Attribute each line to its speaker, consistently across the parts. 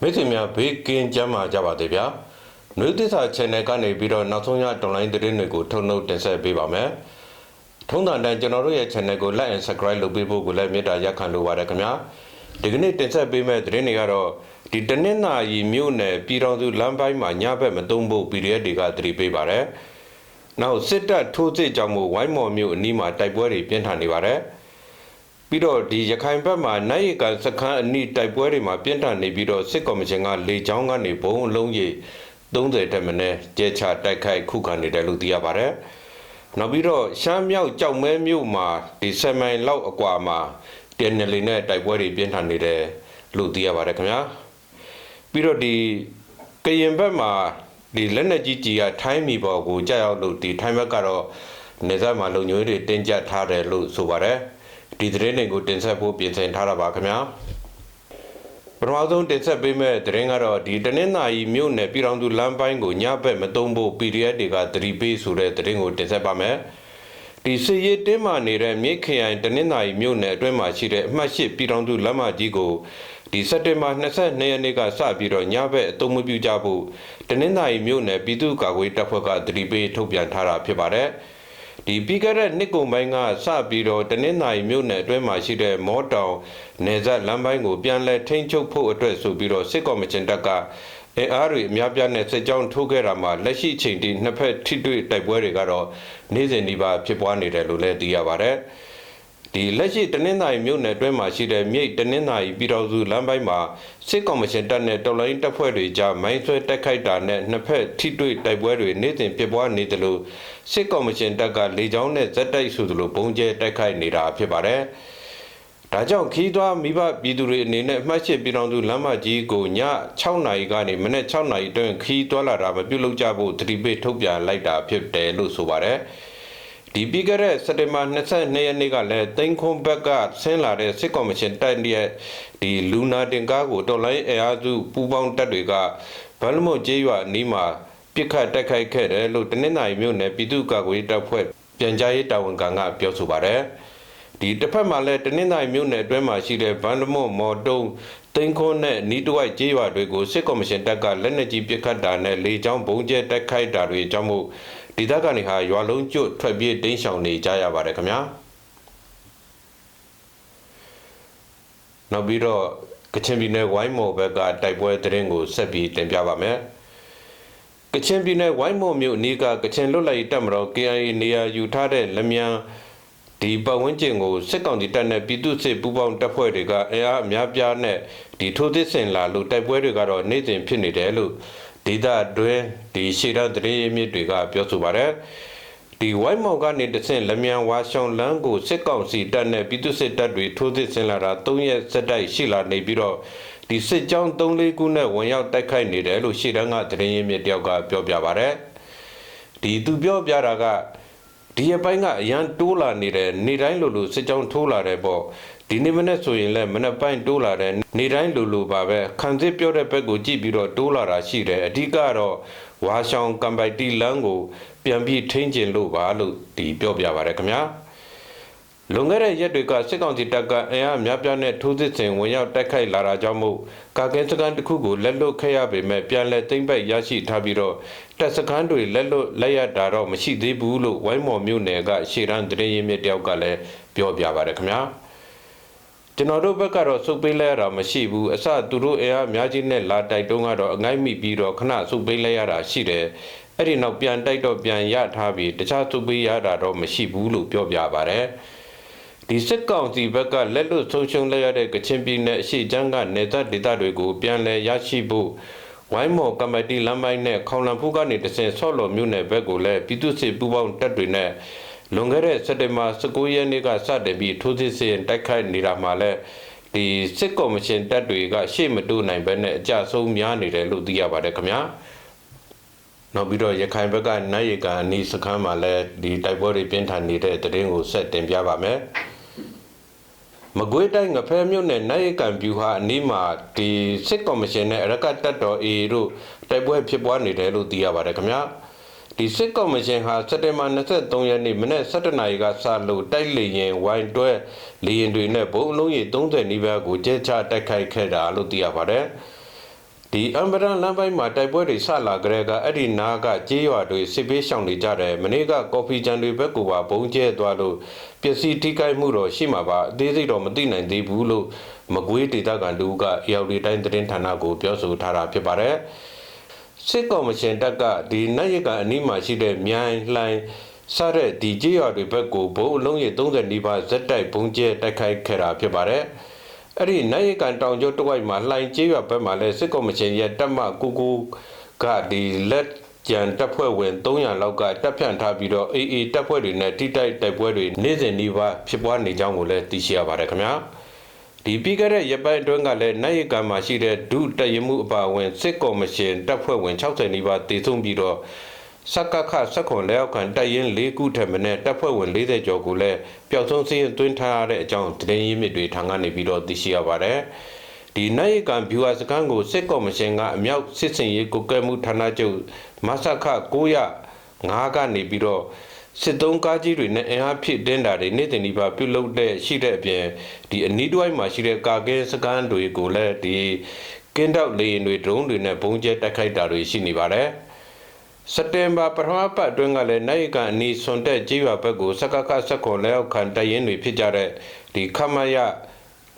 Speaker 1: မိတ်ဆွေများဘေးကင်းကြမှာကြပါသေးဗျာနွေသစ္စာ channel ကနေပြီးတော့နောက်ဆုံးရ online သတင်းတွေကိုထုတ်နှုတ်တင်ဆက်ပေးပါမယ်ထုံးစံတိုင်းကျွန်တော်တို့ရဲ့ channel ကို like and subscribe လုပ်ပေးဖို့ကိုလည်းမေတ္တာရက်ခံလိုပါတယ်ခင်ဗျာဒီကနေ့တင်ဆက်ပေးမယ့်သတင်းတွေကတော့ဒီတနင်္လာရီမြို့နယ်ပြည်တော်စုလမ်းပိုင်းမှာညဘက်မသုံးဖို့ PDF တွေကသတိပေးပါတယ်နောက်စစ်တပ်ထိုးစစ်ကြောင့်မို့ဝိုင်းမော်မြို့အနီးမှာတိုက်ပွဲတွေပြင်းထန်နေပါတယ် ပြီးတော့ဒီရခိုင်ဘက်မှာနိုင်ရီကန်စခန်းအနီးတိုက်ပွဲတွေမှာပြင်းထန်နေပြီးတော့စစ်ကော်မရှင်ကလေကြောင်းကနေဘုံအလုံးကြီး30တက်မနဲ့ကျဲချတိုက်ခိုက်ခုခံနေတယ်လို့သိရပါတယ်။နောက်ပြီးတော့ရှမ်းမြောက်ကြောက်မဲမြို့မှာဒီဆယ်မိုင်လောက်အကွာမှာတင်နယ်လီနဲ့တိုက်ပွဲတွေပြင်းထန်နေတယ်လို့သိရပါတယ်ခင်ဗျာ။ပြီးတော့ဒီကရင်ဘက်မှာဒီလက်နက်ကြီးကြီးကထိုင်းမီပေါ်ကိုကြောက်ရောက်လို့ဒီထိုင်းဘက်ကတော့နေဆက်မှာလုံညွေးတွေတင်းကျပ်ထားတယ်လို့ဆိုပါတယ်။ ဒီသတင်းတွေကိုတင်ဆက်ဖို့ပြင်ဆင်ထားတာပါခင်ဗျာပထမဆုံးတင်ဆက်ပေးမယ့်သတင်းကတော့ဒီတနင်္သာရီမြို့နယ်ပြည်တော်သူလမ်းပိုင်းကိုညဘက်မသုံးဖို့ PDF တွေကသတိပေးဆိုတဲ့သတင်းကိုတင်ဆက်ပါမယ်ဒီစည်ရည်တင်းမာနေတဲ့မြိတ်ခရိုင်တနင်္သာရီမြို့နယ်အတွင်းမှာရှိတဲ့အမှတ်၈ပြည်တော်သူလမ်းမကြီးကိုဒီစက်တင်ဘာ22ရက်နေ့ကစပြီးတော့ညဘက်အသုံးမပြုကြဖို့တနင်္သာရီမြို့နယ်ပြည်သူ့ကာကွယ်တပ်ဖွဲ့ကသတိပေးထုတ်ပြန်ထားတာဖြစ်ပါတယ်။ ဒီပြီးခဲ့တဲ့နှစ်ကုန်ပိုင်းကစပြီးတော့တနင်္သာရီမြို့နယ်အတွင်းမှာရှိတဲ့မောတောင်နယ်စပ်လမ်းပိုင်းကိုပြန်လည်ထိန်းချုပ်ဖို့အတွက်ဆိုပြီးတော့စစ်ကော်မရှင်တပ်ကအင်အားတွေအများပြားနဲ့စစ်ကြောင်းထိုးခဲ့တာမှာလက်ရှိချိန်ထိနှစ်ဖက်ထိတွေ့တိုက်ပွဲတွေကတော့နေ့စဉ်ဒီပါဖြစ်ပွားနေတယ်လို့လည်းသိရပါတယ်။ ဒီလက်ရှိတနင်္သာရီမြို့နယ်အတွင်းမှာရှိတဲ့မြိတ်တနင်္သာရီပြည်တော်စုလမ်းပိုင်းမှာစစ်ကောင်မရှင်တပ်နဲ့တော်လိုင်းတပ်ဖွဲ့တွေကြားမိုင်းဆွဲတိုက်ခိုက်တာနဲ့နှစ်ဖက်ထိတွေ့တိုက်ပွဲတွေနေ့စဉ်ဖြစ်ပွားနေတယ်လို့စစ်ကောင်မရှင်တပ်ကလေကြောင်းနဲ့ဇက်တိုက်ဆိုသလိုဘုံကျဲတိုက်ခိုက်နေတာဖြစ်ပါတယ်။ဒါကြောင့်ခီးသွွားမိဘပြည်သူတွေအနေနဲ့အမှတ်ရှိပြည်တော်စုလမ်းမကြီးကိုည6နာရီကနေမနေ့6နာရီတွင်ခီးသွွားလာတာမပြုတ်လုပ်ကြဖို့တတိပိထုတ်ပြန်လိုက်တာဖြစ်တယ်လို့ဆိုပါတယ်။ ဒီပြီးခဲ့တဲ့စက်တင်ဘာ22ရက်နေ့ကလည်းတိန်ခွန်ဘက်ကဆင်းလာတဲ့စစ်ကော်မရှင်တိုက်ရဲ့ဒီလူနာတင်ကားကိုတော်လိုင်းအင်အားစုပူးပေါင်းတပ်တွေကဗလမို့ကျေးရွာအနီးမှာပြစ်ခတ်တိုက်ခိုက်ခဲ့တယ်လို့တနင်္လာရီမြို့နယ်ပြည်သူ့ကာကွယ်တပ်ဖွဲ့ပြန်ကြားရေးတာဝန်ခံကပြောဆိုပါတယ်ဒီတစ်ဖက်မှာလည်းတနင်္လာရီမြို့နယ်အတွင်းမှာရှိတဲ့ဗန်ဒမော့မော်တုံးတိန်ခွန်းနဲ့နီးတဝိုက်ကျေးရွာတွေကိုစစ်ကော်မရှင်တပ်ကလက်နက်ကြီးပစ်ခတ်တာနဲ့လေကြောင်းဘုံကျဲတိုက်ခိုက်တာတွေအကြောင်းမို့ ဒေသခံတွေဟာရွာလုံးကျွတ်ထွက်ပြေးတိမ်းရှောင်နေကြရပါတယ်ခင်ဗျာနောက်ပြီးတော့ကချင်ပြည်နယ်ဝိုင်းမော်ဘက်ကတိုက်ပွဲသတင်းကိုဆက်ပြီးတင်ပြပါမယ်ကချင်ပြည်နယ်ဝိုင်းမော်မြို့အနီးကကချင်လွတ်လပ်ရေးတပ်မတော် KIA နေရာယူထားတဲ့လမြန်ဒီပတ်ဝန်းကျင်ကိုစစ်ကောင်စီတပ်နဲ့ပြည်သူ့စစ်ပူးပေါင်းတပ်ဖွဲ့တွေကအဲအားအများပြားနဲ့ဒီထိုးသစ်ဆင်လာလို့တိုက်ပွဲတွေကတော့နေ့စဉ်ဖြစ်နေတယ်လို့ ဒေသအတွင်းဒီရှေ့တော့တရေမြစ်တွေကပြောဆိုပါတယ်ဒီဝိုင်းမောင်ကနေတဆင့်လမြန်ဝါရှောင်းလန်းကိုစစ်ကောင်စီတပ်နဲ့ပြည်သူစစ်တပ်တွေထိုးသစ်ဆင်လာတာ၃ရက်စက်တိုက်ရှိလာနေပြီးတော့ဒီစစ်ကြောင်း၃လေးခုနဲ့ဝင်ရောက်တိုက်ခိုက်နေတယ်လို့ရှေ့တန်းကတရေမြစ်တယောက်ကပြောပြပါတယ်ဒီသူပြောပြတာက ဒီအပိုင်းကအရန်တိုးလာနေတယ်နေတိုင်းလိုလိုစစ်ကြောင်းထိုးလာတယ်ပေါ့ဒီနေ့မနေ့ဆိုရင်လည်းမနေ့ပိုင်းတိုးလာတယ်နေတိုင်းလိုလိုပါပဲခံစစ်ပြောတဲ့ဘက်ကိုကြည့်ပြီးတော့တိုးလာတာရှိတယ်အဓိကတော့ဝါရှောင်းကံပိုက်တီလန်းကို ပြန်ပြီးထိန်းကျင်လို့ပါလို့ဒီပြောပြပါရခင်ဗျာ လွန်ခဲ့တဲ့ရက်တွေကစစ်ကောင်စီတပ်ကအင်အားများပြားနဲ့ထိုးစစ်ဆင်ဝင်ရောက်တိုက်ခိုက်လာတာကြောင့်မို့ကာကင်းစကန်တစ်ခုကိုလက်လွတ်ခဲ့ရပေမဲ့ပြန်လည်သိမ်းပိုက်ရရှိထားပြီးတော့တပ်စကန်တွေလက်လွတ်လက်ရတာတော့မရှိသေးဘူးလို့ဝိုင်းမော်မြို့နယ်ကရှေ့တန်းတရင်ရင်းမြစ်တယောက်ကလည်းပြောပြပါရခင်ဗျာကျွန်တော်တို့ဘက်ကတော့စုပ်ပေးလဲရတာမရှိဘူးအစသူတို့အဲအားအများကြီးနဲ့လာတိုက်တုံးကတော့အငိုက်မိပြီးတော့ခဏစုပ်ပေးလဲရတာရှိတယ်အဲ့ဒီနောက်ပြန်တိုက်တော့ပြန်ရထားပြီးတခြားစုပ်ပေးရတာတော့မရှိဘူးလို့ပြောပြပါတယ် ဒီစစ်ကောင်စီဘက်ကလက်လွတ်ဆုံးရှုံးလိုက်ရတဲ့ကချင်ပြည်နယ်အရှိချမ်းကနေသက်ဒေသတွေကိုပြန်လည်ရရှိဖို့ဝိုင်းမော်ကမတီလမ်းပိုင်းနဲ့ခေါလန်ဖူးကနေတဆင်ဆော့လော်မြို့နယ်ဘက်ကိုလည်းပြည်သူ့စစ်ပူးပေါင်းတပ်တွေနဲ့လွန်ခဲ့တဲ့စက်တင်ဘာ19ရက်နေ့ကစတင်ပြီးထိုးစစ်ဆင်တိုက်ခိုက်နေတာမှာလည်းဒီစစ်ကော်မရှင်တပ်တွေက ရှေ့မတိုးနိုင်ဘဲနဲ့အကြဆုံးများနေတယ်လို့သိရပါတယ်ခင်ဗျာနောက်ပြီးတော့ရခိုင်ဘက်ကနိုင်ရကန်အနီးစခန်းမှာလည်းဒီတိုက်ပွဲတွေပြင်းထန်နေတဲ့တရင်ကိုဆက်တင်ပြပါမယ် မကွေးတိုင်းငဖဲမြို့နယ်နိုင်ရကန်ဗျူဟာအနီးမှာဒီစစ်ကော်မရှင်နဲ့အရကတ်တပ်တော် A တို့တိုက်ပွဲဖြစ်ပွားနေတယ်လို့သိရပါတယ်ခင်ဗျာဒီစစ်ကော်မရှင်ဟာစက်တင်ဘာ23ရက်နေ့မနေ့17နာရီကစလို့တိုက်လေရင်ဝိုင်းတွဲလေရင်တွေနဲ့ဘုံအလုံးကြီး30နီးပါးကိုကျဲချတိုက်ခိုက်ခဲ့တာလို့သိရပါတယ်။ ဒီအမ်ဘရန်လမ်းပိုင်းမှာတိုက်ပွဲတွေဆလာကြတဲ့ကအဲ့ဒီနားကကြေးရွာတွေစစ်ပေးရှောင်နေကြတယ်မနေ့ကကော်ဖီဂျန်တွေဘက်ကပါဘုံကျဲသွားလို့ပစ္စည်းထိခိုက်မှုတော့ရှိမှာပါအသေးစိတ်တော့မသိနိုင်သေးဘူးလို့မကွေးဒေသခံလူကအေယော်ဒီတိုင်းသတင်းဌာနကိုပြောဆိုထားတာဖြစ်ပါတယ်စစ်ကော်မရှင်တပ်ကဒီနိုင်ရကအနီးမှာရှိတဲ့မြိုင်လှိုင်းစတဲ့ဒီကြေးရွာတွေဘက်ကိုဘုံအလုံးရေ30နီးပါးဇက်တိုက်ဘုံကျဲတိုက်ခိုက်ခဲ့တာဖြစ်ပါတယ် အဲ့ဒီနိုင်ရကန်တောင်ကျောတစ်ဝိုက်မှာလှိုင်းကျေးရွာဘက်မှာလဲစစ်ကော်မရှင်ရဲ့တပ်မကူကူကဒီလက်ကြံတပ်ဖွဲ့ဝင်300လောက်ကတပ်ဖြန့်ထားပြီးတော့အေးအေးတပ်ဖွဲ့တွေနဲ့တိတိုက်တိုက်ပွဲတွေနေ့စဉ်နေ့ပါဖြစ်ပွားနေကြောင်းကိုလည်းသိရှိရပါတယ်ခင်ဗျာဒီပြီးခဲ့တဲ့ရပိုင်းအတွင်းကလည်းနိုင်ရကန်မှာရှိတဲ့ဒုတရမှုအပါအဝင်စစ်ကော်မရှင်တပ်ဖွဲ့ဝင်60နီးပါးတည်ဆုံပြီးတော့ စက္ကခစက္ခွန်လက်အောက်ခံတိုက်ရင်၄ခုထက်မနည်းတပ်ဖွဲ့ဝင်40ကျော်ကိုလည်းပျောက်ဆုံးစည်းရင်သွင်းထားရတဲ့အကြောင်းသတင်းရင်းမြစ်တွေထံကနေပြီးတော့သိရှိရပါတယ်။ဒီနိုင်ကံဗျူဟာစခန်းကိုစစ်ကော်မရှင်ကအမြောက်စစ်စင်ရေးကိုကဲမှုဌာနချုပ်မဆခ905ကနေပြီးတော့စစ်သုံးကားကြီးတွေနဲ့အင်အားဖြည့်တင်းတာတွေနေ့တင်ဒီပါပြုလုပ်တဲ့ရှိတဲ့အပြင်ဒီအနီးတစ်ဝိုက်မှာရှိတဲ့ကာကဲစခန်းတွေကိုလည်းဒီကင်းတောက်လေရင်တွေဒရုန်းတွေနဲ့ဘုံကျဲတိုက်ခိုက်တာတွေရှိနေပါတယ်။ စက်တင်ဘာပထမပတ်အတွင်းကလည်းနိုင်ကန်အနီးဆွန်တက်ကြေးရွာဘက်ကိုစကကစက်ခွန်လက်အောက်ခံတရင်တွေဖြစ်ကြတဲ့ဒီခမရ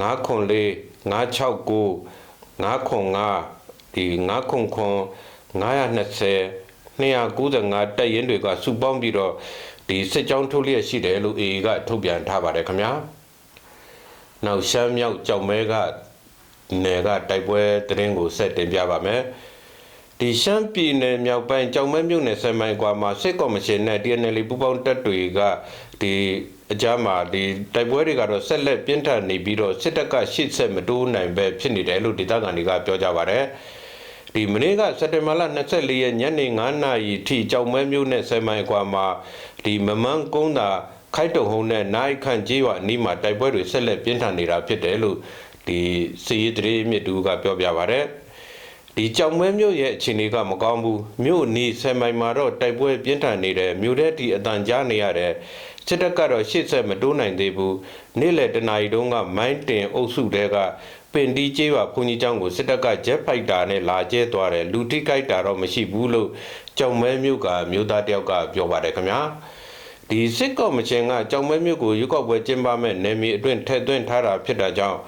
Speaker 1: 904 969 905ဒီ909 920 295တက်ရင်တွေကစုပေါင်းပြီးတော့ဒီစစ်ကြောင်းထုတ်လျက်ရှိတယ်လို့ AA ကထုတ်ပြန်ထားပါတယ်ခင်ဗျာနောက်ရှမ်းမြောက်ကြောက်မဲကနယ်ကတိုက်ပွဲသတင်းကိုဆက်တင်ပြပါမယ် ဒီရှမ်းပြည်နယ်မြောက်ပိုင်းကြောင်မဲမြို့နယ်ဆယ်မိုင်ကွာမှာစစ်ကော်မရှင်နဲ့ DNL ပူးပေါင်းတပ်တွေကဒီအကြမ်းမှာဒီတိုက်ပွဲတွေကတော့ဆက်လက်ပြင်းထန်နေပြီးတော့စစ်တပ်ကရှစ်ဆက်မတိုးနိုင်ပဲဖြစ်နေတယ်လို့ဒေသခံတွေကပြောကြပါတယ်ဒီမနေ့ကစက်တင်ဘာလ24ရက်ညနေ9နာရီထိကြောင်မဲမြို့နယ်ဆယ်မိုင်ကွာမှာဒီမမန်းကုန်းသာခိုက်တုံဟုံးနဲ့နိုင်ခန့်ကြေးရွာအနီးမှာတိုက်ပွဲတွေဆက်လက်ပြင်းထန်နေတာဖြစ်တယ်လို့ဒီစီရီတရေမြစ်တူကပြောပြပါဗျာ ဒီကြောင်မဲမြို့ရဲ့အခြေအနေကမကောင်းဘူးမြို့နီးဆယ်မိုင်မှာတော့တိုက်ပွဲပြင်းထန်နေတယ်မြို့ထဲဒီအတန်ကြားနေရတယ်စစ်တပ်ကတော့ရှေ့ဆက်မတိုးနိုင်သေးဘူးနေ့လယ်တနာရီတုန်းကမိုင်းတင်အုပ်စုတဲကပင်တီကျေးရွာဘုန်ကြီးကျောင်းကိုစစ်တပ်ကဂျက်ဖိုက်တာနဲ့လာကျဲသွားတယ်လူထိခိုက်တာတော့မရှိဘူးလို့ကြောင်မဲမြို့ကမြို့သားတယောက်ကပြောပါတယ်ခင်ဗျာဒီစစ်ကော်မရှင်ကကြောင်မဲမြို့ကိုရွေးကောက်ပွဲကျင်းပမဲ့နယ်မြေအတွင်းထည့်သွင်းထားတာဖြစ်တာကြောင့်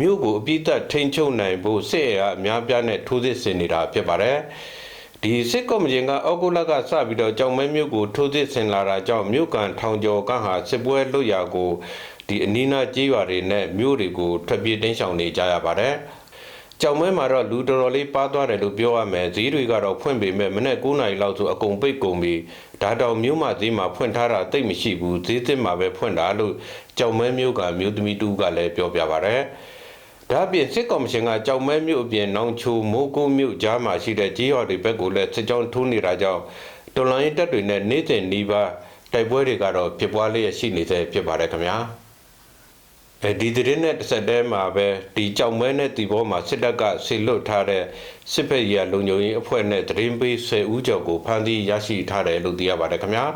Speaker 1: မြို့ကိုအပြစ်သက်ထိန်ချုပ်နိုင်ဖို့စစ်အင်အားအများပြားနဲ့ထိုးစစ်ဆင်နေတာဖြစ်ပါတယ်။ဒီစစ်ကော်မရှင်ကအောက်ကုလကစပြီးတော့ကြောင်မဲမြို့ကိုထိုးစစ်ဆင်လာတာကြောင့်မြို့ကန်ထောင်ကျော်ကဟာစစ်ပွဲလွတ်ရာကိုဒီအနီးနားကြေးရွာတွေနဲ့မြို့တွေကိုထွက်ပြေးတင်းရှောင်နေကြရပါတယ်။ကြောင်မဲမှာတော့လူတော်တော်လေးပါသွားတယ်လို့ပြောရမယ်ဈေးတွေကတော့ဖွင့်ပေမဲ့မနေ့9နာရီလောက်ဆိုအကုန်ပိတ်ကုန်ပြီဒါတောင်မြို့မှာဈေးမှာဖွင့်ထားတာတိတ်မရှိဘူးဈေးသစ်မှာပဲဖွင့်တာလို့ကြောင်မဲမြို့ကမြို့သမီးတူကလည်းပြောပြပါဗျာ ဒါ့အပြင်စစ်ကော်မရှင်ကကြောက်မဲမြို့အပြင်နောင်ချိုမိုးကုန်းမြို့ကြားမှာရှိတဲ့ကြေးရွာတွေဘက်ကိုလည်းစစ်ကြောင်းထိုးနေတာကြောင့်တော်လိုင်းတပ်တွေနဲ့နေ့စဉ်နီးပါးတိုက်ပွဲတွေကတော့ဖြစ်ပွားလျက်ရှိနေသေးဖြစ်ပါတယ်ခင်ဗျာအဲဒီသတင်းနဲ့တစ်ဆက်တည်းမှာပဲဒီကြောက်မဲနဲ့တီဘောမှာစစ်တပ်ကဆေလွတ်ထားတဲ့စစ်ဖက်ရလုံခြုံရေးအဖွဲ့နဲ့သတင်းပေး10ဦးကျော်ကိုဖမ်းဆီးရရှိထားတယ်လို့သိရပါတယ်ခင်ဗျာ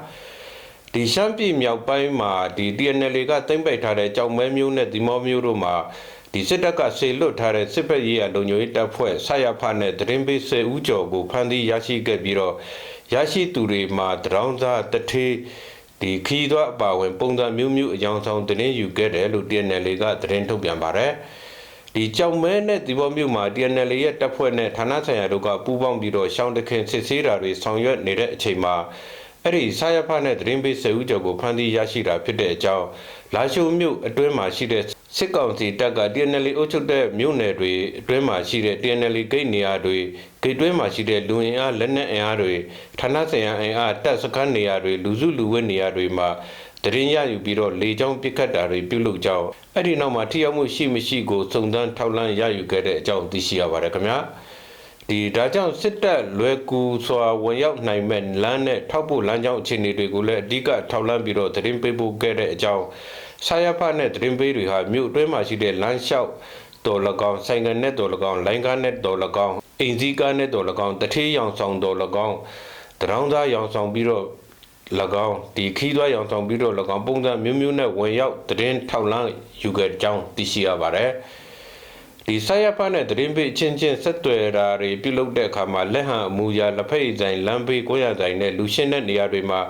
Speaker 1: ဒီရှမ်းပြည်မြောက်ပိုင်းမှာဒီ TNL ကတင်ပိတ်ထားတဲ့ကြောက်မဲမျိုးနဲ့ဒီမောမျိုးတို့မှာ ဒီစစ်တပ်ကဆေလွတ်ထားတဲ့စစ်ဖက်ရေးရလုံခြုံရေးတပ်ဖွဲ့ဆရဖနဲ့တရင်ပေး10ဦးကျော်ကိုဖမ်းဆီးရရှိခဲ့ပြီးတော့ရရှိသူတွေမှာတရောင်းသားတထေးဒီခီးသွအပါဝင် ပုံစံမျိုးမျိုးအကြောင်းဆောင်တင်ယူခဲ့တယ်လို့ TNL ကသတင်းထုတ်ပြန်ပါတယ်ဒီကြောင်မဲနဲ့ဒီဘောမြို့မှာ TNL ရဲ့တပ်ဖွဲ့နဲ့ဌာနဆိုင်ရာတို့ကပူးပေါင်းပြီးတော့ရှောင်းတခင်စစ်ဆေးတာတွေဆောင်ရွက်နေတဲ့အချိန်မှာအဲ့ဒီဆာယဖနဲ့သတင်းပေးစေဦးကျော်ကိုဖမ်းဆီးရရှိတာဖြစ်တဲ့အကြောင်းလာရှိုမြို့အတွင်းမှာရှိတဲ့ စစ်ကောင်စီတပ်က TNL အုပ်ချုပ်တဲ့မြို့နယ်တွေအတွင်းမှာရှိတဲ့ TNL ဂိတ်နေရာတွေဂိတ်တွင်းမှာရှိတဲ့လူအင်အားလက်နက်အင်အားတွေဌာနဆိုင်ရာအင်အားတပ်စခန်းနေရာတွေလူစုလူဝဲနေရာတွေမှာတရင်ရယူပြီးတော့လေကြောင်းပစ်ခတ်တာတွေပြုလုပ်ကြအောင်အဲ့ဒီနောက်မှာထိရောက်မှုရှိမရှိကိုစုံစမ်းထောက်လှမ်းရယူခဲ့တဲ့အကြောင်းသိရှိရပါတယ်ခင်ဗျာဒီဒါကြောင့်စစ်တပ်လွယ်ကူစွာဝင်ရောက်နိုင်မဲ့လမ်းနဲ့ထောက်ပို့လမ်းကြောင်းအခြေအနေတွေကိုလည်းအဓိကထောက်လှမ်းပြီးတော့သတင်းပေးပို့ခဲ့တဲ့အကြောင်း ဆာယဖနဲ့သတင်းပေးတွေဟာမြို့အတွင်းမှာရှိတဲ့လမ်းလျှောက်တော်၎င်းဆိုင်ကနဲ့တော်၎င်းလိုင်းကားနဲ့တော်၎င်းအိမ်စည်းကားနဲ့တော်၎င်းတထေးရောင်ဆောင်တော်၎င်းတရောင်းသားရောင်ဆောင်ပြီးတော့၎င်းဒီခီးသွွားရောင်ဆောင်ပြီးတော့၎င်းပုံစံမျိုးမျိုးနဲ့ဝင်ရောက်သတင်းထောက်လန်းယူခဲ့ကြောင်းသိရှိရပါတယ်ဒဒီဆိုင်ရဖာနဲ့သတင်းပေးအချင်းချင်းဆက်သွယ်တာတွေပြုလုပ်တဲ့အခါမှာလက်ဟန်အမူအရာလက်ဖက်ရည်ဆိုင်လမ်းဘေးကိုရဆိုင်နဲ့လူရှင်းတဲ့နေရာတွေမှာ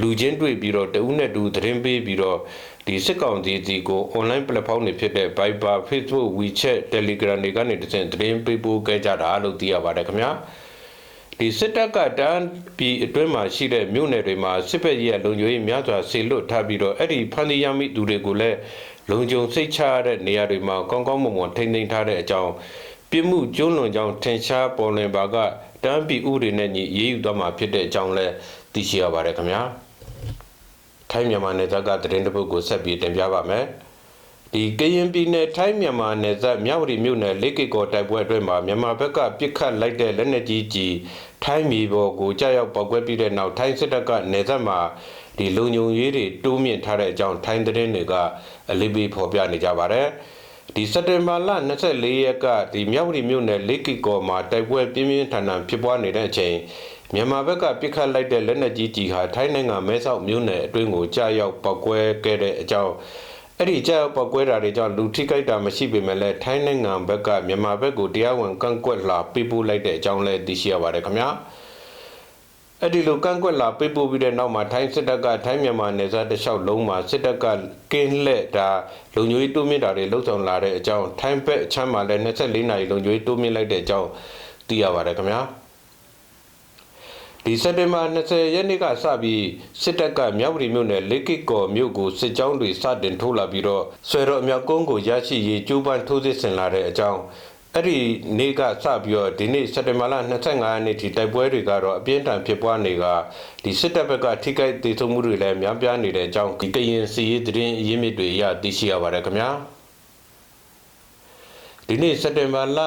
Speaker 1: လူချင်းတွေ့ပြီးတော့တဦးနဲ့တူသတင်းပေးပြီးတော့ ဒီစစ်ကောင်စီစီကို online platform တွေဖြစ်တဲ့ Viber Facebook WeChat Telegram တွေကနေတဆင့်သတင်းပေးပို့ခဲ့ကြတာလို့သိရပါတယ်ခင်ဗျာဒီစစ်တပ်ကတန်းပြည်အတွင်းမှာရှိတဲ့မြို့နယ်တွေမှာစစ်ဖက်ရဲ့လုံခြုံရေးများစွာဆေလွတ်ထားပြီးတော့အဲ့ဒီဖန်တီးရမိသူတွေကိုလည်းလုံခြုံစိတ်ချရတဲ့နေရာတွေမှာကောင်းကောင်းမွန်မွန်ထိန်းသိမ်းထားတဲ့အကြောင်းပြစ်မှုကျူးလွန်ကြောင်းထင်ရှားပေါ်လွင်ပါကတန်းပြည်ဥပဒေနဲ့ညီရေးယူသွားမှာဖြစ်တဲ့အကြောင်းလည်းသိရှိရပါတယ်ခင်ဗျာ ထိုင်းမြန်မာနယ်စပ်ကသတင်းတစ်ပုဒ်ကိုဆက်ပြီးတင်ပြပါမယ်ဒီကရင်ပြည်နယ်ထိုင်းမြန်မာနယ်စပ်မြဝတီမြို့နယ်လေးကေကော်တိုက်ပွဲအတွင်းမှာမြန်မာဘက်ကပြစ်ခတ်လိုက်တဲ့လက်နက်ကြီးကြီးထိုင်းမြေပေါ်ကိုကြားရောက်ပောက်ကွဲပြီးတဲ့နောက်ထိုင်းစစ်တပ်ကနယ်စပ်မှာဒီလုံခြုံရေးတွေတိုးမြင့်ထားတဲ့အကြောင်းထိုင်းသတင်းတွေကအလေးပေးဖော်ပြနေကြပါတယ်ဒီစက်တင်ဘာလ24ရက်ကဒီမြဝတီမြို့နယ်လေးကီကော်မှာတိုက်ပွဲပြင်းပြင်းထန်ထန်ဖြစ်ပွားနေတဲ့အချိန် မြန်မာဘက်ကပြစ်ခတ်လိုက်တဲ့လက်နက်ကြီးကြီးဟာထိုင်းနိုင်ငံမဲဆောက်မြို့နယ်အတွင်းကိုကြားရောက်ပောက်ကွဲခဲ့တဲ့အကြောင်းအဲ့ဒီကြောက်ပောက်ကွဲတာတွေကြောင့်လူထိခိုက်တာမရှိပေမဲ့လည်းထိုင်းနိုင်ငံဘက်ကမြန်မာဘက်ကိုတရားဝင်ကန့်ကွက်လာပေးပို့လိုက်တဲ့အကြောင်းလည်းသိရှိရပါတယ်ခင်ဗျာအဲ့ဒီလိုကန့်ကွက်လာပေးပို့ပြီးတဲ့နောက်မှာထိုင်းစစ်တပ်ကထိုင်းမြန်မာနယ်စပ်တစ်လျှောက်လုံးမှာစစ်တပ်ကကင်းလှည့်တာလုံခြုံရေးတိုးမြင့်တာတွေလှုပ်ဆောင်လာတဲ့အကြောင်းထိုင်းဘက်အချမ်းမှာလည်း24နာရီလုံခြုံရေးတိုးမြင့်လိုက်တဲ့အကြောင်းသိရပါတယ်ခင်ဗျာ ဒီစက်တင်ဘာ20ရက်နေ့ကစပြီးစစ်တပ်ကမြောက်ပြည်မြို့နယ်လက်ကစ်ကော်မြို့ကိုစစ်ကြောင်းတွေစတင်ထိုးလာပြီးတော့ဆွေတော်အမြောက်ကုန်းကိုရရှိရေးကျိုးပန်းထိုးစစ်ဆင်လာတဲ့အကြောင်းအဲ့ဒီနေ့ကစပြီးတော့ဒီနေ့စက်တင်ဘာလ25ရက်နေ့ထိတိုက်ပွဲတွေကတော့အပြင်းထန်ဖြစ်ပွားနေကဒီစစ်တပ်ဘက်ကထိခိုက်ဒေဆုံးမှုတွေလည်းများပြားနေတဲ့အကြောင်းဒီကရင်စီရေးသတင်းအရင်းမြစ်တွေအရသိရှိရပါတယ်ခင်ဗျာ ဒီနေ့စက်တင်ဘာလ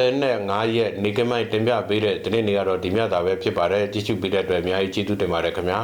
Speaker 1: 25ရက်နေ့ကမိုင်တင်ပြပေးတဲ့ဒီနေ့နေရာတော့ဒီမြတ်တာပဲဖြစ်ပါတယ်ကြည့်ရှုပေးတဲ့အတွက်အများကြီးကျေးဇူးတင်ပါတယ်ခင်ဗျာ